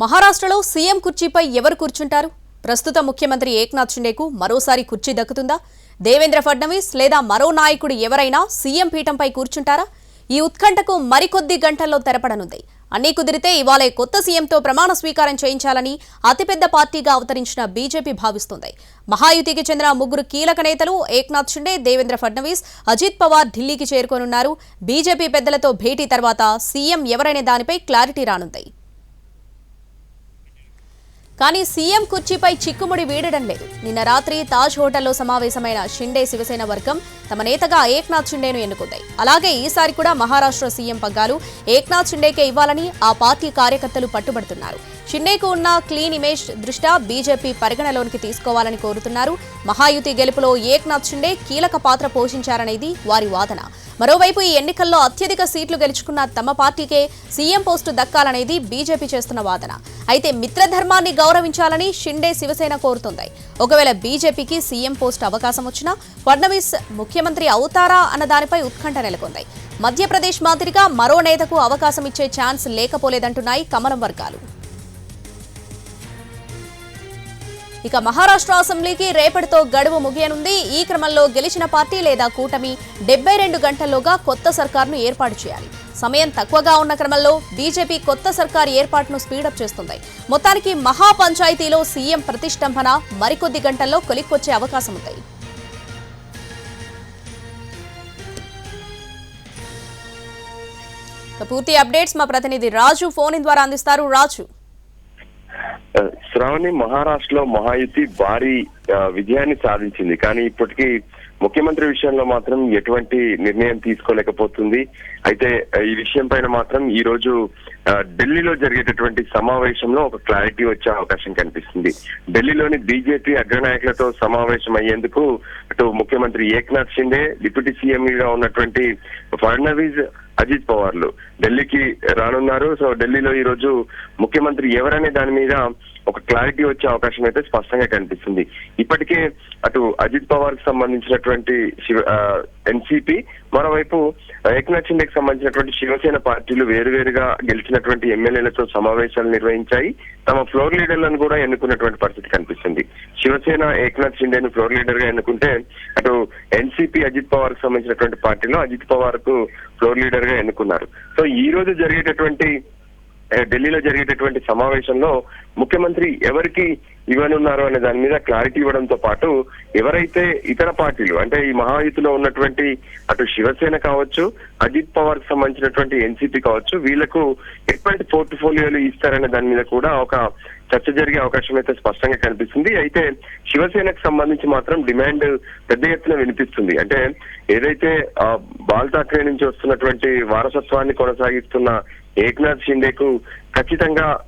మహారాష్ట్రలో సీఎం కుర్చీపై ఎవరు కూర్చుంటారు? ప్రస్తుత ముఖ్యమంత్రి ఏక్నాథ్ షిండేకు మరోసారి కుర్చీ దక్కుతుందా? దేవేంద్ర ఫడ్నవీస్ లేదా మరో నాయకుడు ఎవరైనా సీఎం పీఠంపై కూర్చుంటారా? ఈ ఉత్కంఠకు మరికొద్ది గంటల్లో తెరపడనుంది. అన్నీ కుదిరితే ఇవాళే కొత్త సీఎంతో ప్రమాణ స్వీకారం చేయించాలని అతిపెద్ద పార్టీగా అవతరించిన బీజేపీ భావిస్తోంది. మహాయుతికి చెందిన ముగ్గురు కీలక నేతలు ఏక్నాథ్ షిండే దేవేంద్ర ఫడ్నవీస్ అజిత్ పవార్ ఢిల్లీకి చేరుకోనున్నారు. బీజేపీ పెద్దలతో భేటీ తర్వాత సీఎం ఎవరనే దానిపై క్లారిటీ రానుంది. కానీ సీఎం కుర్చీపై చిక్కుముడి వీడడం లేదు. నిన్న రాత్రి తాజ్ హోటల్లో సమావేశమైన షిండే శివసేన వర్గం తమ నేతగా ఏక్నాథ్ షిండేను ఎన్నుకుంది. అలాగే ఈసారి కూడా మహారాష్ట్ర సీఎం పగ్గాలు ఏక్నాథ్ షిండేకే ఇవ్వాలని ఆ పార్టీ కార్యకర్తలు పట్టుబడుతున్నారు. షిండేకు ఉన్న క్లీన్ ఇమేజ్ దృష్ట్యా బీజేపీ పరిగణలోనికి తీసుకోవాలని కోరుతున్నారు. మహాయుతి గెలుపులో ఏక్నాథ్ షిండే కీలక పాత్ర పోషించారనేది వారి వాదన. మరోవైపు ఈ ఎన్నికల్లో అత్యధిక సీట్లు గెలుచుకున్న తమ పార్టీకే సీఎం పోస్టు దక్కాలనేది బీజేపీ చేస్తున్న వాదన. అయితే మిత్రధర్మాన్ని గౌరవించాలని షిండే శివసేన కోరుతోంది. ఒకవేళ బీజేపీకి సీఎం పోస్టు అవకాశం వచ్చినా ఫడ్నవీస్ ముఖ్యమంత్రి అవుతారా అన్న దానిపై ఉత్కంఠ నెలకొంది. మధ్యప్రదేశ్ మాదిరిగా మరో నేతకు అవకాశం ఇచ్చే ఛాన్స్ లేకపోలేదంటున్నాయి కమలం వర్గాలు. ఇక మహారాష్ట్ర అసెంబ్లీకి రేపటితో గడువు ముగియనుంది. ఈ క్రమంలో గెలిచిన పార్టీ లేదా కూటమి డెబ్బై రెండు గంటల్లోగా కొత్త సర్కార్ను ఏర్పాటు చేయాలి. సమయం తక్కువగా ఉన్న క్రమంలో బీజేపీ కొత్త సర్కార్ ఏర్పాటును స్పీడప్ చేస్తుంది. మొత్తానికి మహాపంచాయతీలో సీఎం ప్రతిష్టంభన మరికొద్ది గంటల్లో కొలిక్కొచ్చే అవకాశం ఉంది. పూర్తి అప్డేట్స్ మా ప్రతినిధి రాజు ఫోన్ ద్వారా అందిస్తారు. రాజు. శ్రావణి మహారాష్ట్రలో మహాయుతి భారీ విజయాన్ని సాధించింది. కానీ ఇప్పటికీ ముఖ్యమంత్రి విషయంలో మాత్రం ఎటువంటి నిర్ణయం తీసుకోలేకపోతుంది. అయితే ఈ విషయం పైన మాత్రం ఈ రోజు ఢిల్లీలో జరిగేటటువంటి సమావేశంలో ఒక క్లారిటీ వచ్చే అవకాశం కనిపిస్తుంది. ఢిల్లీలోని బీజేపీ అగ్రనాయకులతో సమావేశం అయ్యేందుకు అటు ముఖ్యమంత్రి ఏక్నాథ్ షిండే డిప్యూటీ సీఎం గా ఉన్నటువంటి ఫడ్నవీస్ అజిత్ పవార్లు. ఢిల్లీకి రానున్నారు. సో ఢిల్లీలో ఈ రోజు ముఖ్యమంత్రి ఎవరనే దాని మీద ఒక క్లారిటీ వచ్చే అవకాశం అయితే స్పష్టంగా కనిపిస్తుంది. ఇప్పటికే అటు అజిత్ పవార్కి సంబంధించినటువంటి ఎన్సిపి మరోవైపు ఏక్నాథ్ షిండేకి సంబంధించినటువంటి శివసేన పార్టీలు వేరువేరుగా గెలిచినటువంటి ఎమ్మెల్యేలతో సమావేశాలు నిర్వహించాయి. తమ ఫ్లోర్ లీడర్లను కూడా ఎన్నుకున్నటువంటి పరిస్థితి కనిపిస్తుంది. శివసేన ఏక్నాథ్ షిండేను ఫ్లోర్ లీడర్గా ఎన్నుకుంటే అటు ఎన్సిపి అజిత్ పవార్కు సంబంధించినటువంటి పార్టీలో అజిత్ పవార్కు ఫ్లోర్ లీడర్ అధ్యక్షుడిగా ఎన్నుకున్నారు. సో ఈ రోజు జరిగేటటువంటి ఢిల్లీలో జరిగేటటువంటి సమావేశంలో ముఖ్యమంత్రి ఎవరికి ఇవ్వనున్నారు అనే దాని మీద క్లారిటీ ఇవ్వడంతో పాటు ఎవరైతే ఇతర పార్టీలు అంటే ఈ మహాయుతిలో ఉన్నటువంటి అటు శివసేన కావచ్చు అజిత్ పవార్కి సంబంధించినటువంటి ఎన్సీపీ కావచ్చు వీళ్ళకు ఎటువంటి పోర్ట్ఫోలియోలు ఇస్తారనే దాని మీద కూడా ఒక చర్చ జరిగే అవకాశం అయితే స్పష్టంగా కనిపిస్తుంది. అయితే శివసేనకు సంబంధించి మాత్రం డిమాండ్ పెద్ద ఎత్తున వినిపిస్తుంది. అంటే ఏదైతే బాల్ ఠాక్రే నుంచి వస్తున్నటువంటి వారసత్వాన్ని కొనసాగిస్తున్న ఏక్నాథ్ షిండేకు ఖచ్చితంగా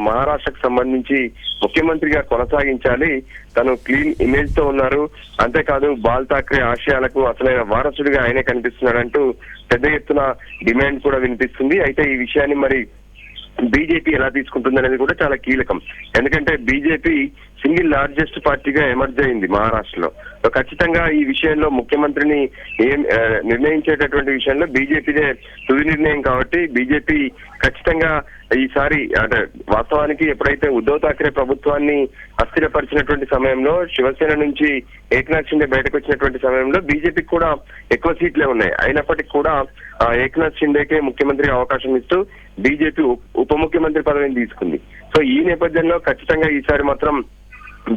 మహారాష్ట్రకు సంబంధించి ముఖ్యమంత్రిగా కొనసాగించాలి. తను క్లీన్ ఇమేజ్తో ఉన్నారు. అంతేకాదు బాల్ ఠాక్రే ఆశయాలకు అసలైన వారసుడిగా ఆయనే కనిపిస్తున్నాడంటూ పెద్ద ఎత్తున డిమాండ్ కూడా వినిపిస్తుంది. అయితే ఈ విషయాన్ని మరి బీజేపీ ఎలా తీసుకుంటుంది అనేది కూడా చాలా కీలకం. ఎందుకంటే బీజేపీ సింగిల్ లార్జెస్ట్ పార్టీగా ఎమర్జ్ అయింది మహారాష్ట్రలో. సో ఖచ్చితంగా ఈ విషయంలో ముఖ్యమంత్రిని ఏం నిర్ణయించేటటువంటి విషయంలో బీజేపీదే తుది నిర్ణయం కాబట్టి బీజేపీ ఖచ్చితంగా ఈసారి అంటే వాస్తవానికి ఎప్పుడైతే ఉద్ధవ్ ఠాక్రే ప్రభుత్వాన్ని అస్థిరపరిచినటువంటి సమయంలో శివసేన నుంచి ఏక్నాథ్ షిండే బయటకు వచ్చినటువంటి సమయంలో బీజేపీకి కూడా ఎక్కువ సీట్లే ఉన్నాయి. అయినప్పటికీ కూడా ఏక్నాథ్ షిండేకే ముఖ్యమంత్రి అవకాశం ఇస్తూ బీజేపీ ఉప ముఖ్యమంత్రి పదవిని తీసుకుంది. సో ఈ నేపథ్యంలో ఖచ్చితంగా ఈసారి మాత్రం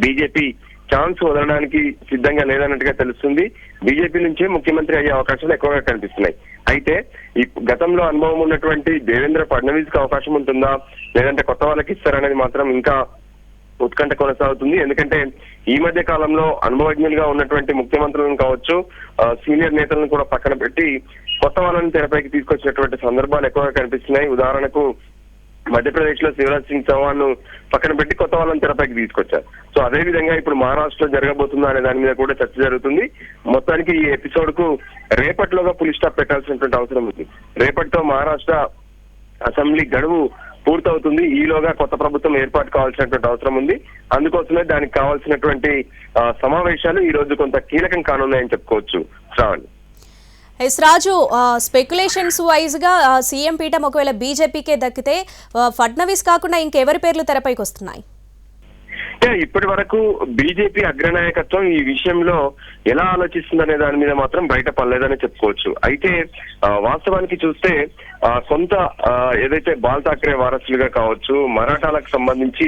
బీజేపీ ఛాన్స్ వదలడానికి సిద్ధంగా లేదన్నట్టుగా తెలుస్తుంది. బీజేపీ నుంచే ముఖ్యమంత్రి అయ్యే అవకాశాలు ఎక్కువగా కనిపిస్తున్నాయి. అయితే ఈ గతంలో అనుభవం ఉన్నటువంటి దేవేంద్ర ఫడ్నవీస్కి అవకాశం ఉంటుందా? లేదంటే కొత్త వాళ్ళకి ఇస్తారనేది మాత్రం ఇంకా ఉత్కంఠ కొనసాగుతుంది. ఎందుకంటే ఈ మధ్య కాలంలో అనుభవజ్ఞులుగా ఉన్నటువంటి ముఖ్యమంత్రులను కావచ్చు సీనియర్ నేతలను కూడా పక్కన పెట్టి కొత్త వాళ్ళని తెరపైకి తీసుకొచ్చినటువంటి సందర్భాలు ఎక్కువగా కనిపిస్తున్నాయి. ఉదాహరణకు మధ్యప్రదేశ్లో శివరాజ్ సింగ్ చౌహాన్ను పక్కన పెట్టి కొత్త వాళ్ళని తెరపైకి తీసుకొచ్చారు. సో అదే విధంగా ఇప్పుడు మహారాష్ట్రలో జరగబోతుందా అనే దాని మీద కూడా చర్చ జరుగుతుంది. మొత్తానికి ఈ ఎపిసోడ్కు రేపటిలోగా పులి స్టాప్ పెట్టాల్సినటువంటి అవసరం ఉంది. రేపటితో మహారాష్ట్ర అసెంబ్లీ గడువు పూర్తవుతుంది. ఈలోగా కొత్త ప్రభుత్వం ఏర్పాటు కావాల్సినటువంటి అవసరం ఉంది. అందుకోసమే దానికి కావాల్సినటువంటి సమావేశాలు ఈ రోజు కొంత కీలకం కానున్నాయని చెప్పుకోవచ్చు. శ్రావణి. ఎస్ రాజు స్పెక్యులేషన్స్ వైజ్గా సీఎం పీఠం ఒకవేళ బీజేపీకే దక్కితే ఫడ్నవీస్ కాకుండా ఇంకెవరి పేర్లు తెరపైకి వస్తున్నాయి? అయితే ఇప్పటి వరకు బీజేపీ అగ్రనాయకత్వం ఈ విషయంలో ఎలా ఆలోచిస్తుందనే దాని మీద మాత్రం బయట పడలేదని చెప్పుకోవచ్చు. అయితే వాస్తవానికి చూస్తే సొంత ఏదైతే బాల్ ఠాక్రే వారసులుగా కావచ్చు మరాఠాలకు సంబంధించి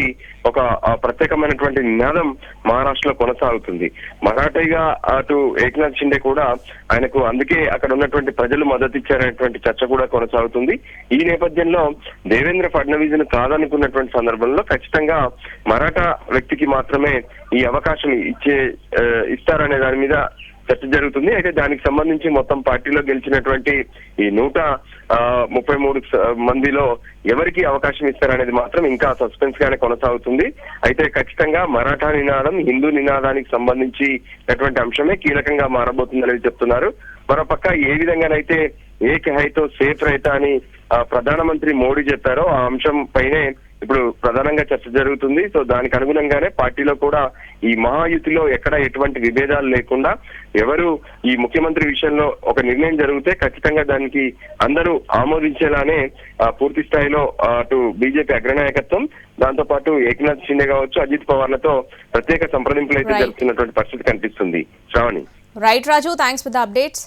ఒక ప్రత్యేకమైనటువంటి నినాదం మహారాష్ట్రలో కొనసాగుతుంది. మరాఠీగా అటు ఏక్నాథ్ షిండే కూడా ఆయనకు అందుకే అక్కడ ఉన్నటువంటి ప్రజలు మద్దతు ఇచ్చారనేటువంటి చర్చ కూడా కొనసాగుతుంది. ఈ నేపథ్యంలో దేవేంద్ర ఫడ్నవీస్ను కాదనుకున్నటువంటి సందర్భంలో ఖచ్చితంగా మరాఠా వ్యక్తికి మాత్రమే ఈ అవకాశం ఇచ్చే ఇస్తారనే దాని మీద చర్చ జరుగుతుంది. అయితే దానికి సంబంధించి మొత్తం పార్టీలో గెలిచినటువంటి ఈ నూట ఆ, ముప్పై మూడు మందిలో ఎవరికి అవకాశం ఇస్తారనేది మాత్రం ఇంకా సస్పెన్స్ గానే కొనసాగుతుంది. అయితే ఖచ్చితంగా మరాఠా నినాదం హిందూ నినాదానికి సంబంధించినటువంటి అంశమే కీలకంగా మారబోతుందనేది చెప్తున్నారు. మరోపక్క ఏ విధంగానైతే ఏక్ హైతో సేఫ్ రైతా అని ప్రధానమంత్రి మోడీ చెప్పారో ఆ అంశం పైనే ఇప్పుడు ప్రధానంగా చర్చ జరుగుతుంది. సో దానికి అనుగుణంగానే పార్టీలో కూడా ఈ మహాయుతిలో ఎక్కడ ఎటువంటి విభేదాలు లేకుండా ఎవరు ఈ ముఖ్యమంత్రి విషయంలో ఒక నిర్ణయం జరిగితే ఖచ్చితంగా దానికి అందరూ ఆమోదించేలానే పూర్తి స్థాయిలో అటు బీజేపీ అగ్రనాయకత్వం దాంతో పాటు ఏకనాథ్ షిండే కావచ్చు అజిత్ పవార్లతో ప్రత్యేక సంప్రదింపులు అయితే. జరుగుతున్నటువంటి పరిస్థితి కనిపిస్తుంది. Shravani. Right Raju thanks for the updates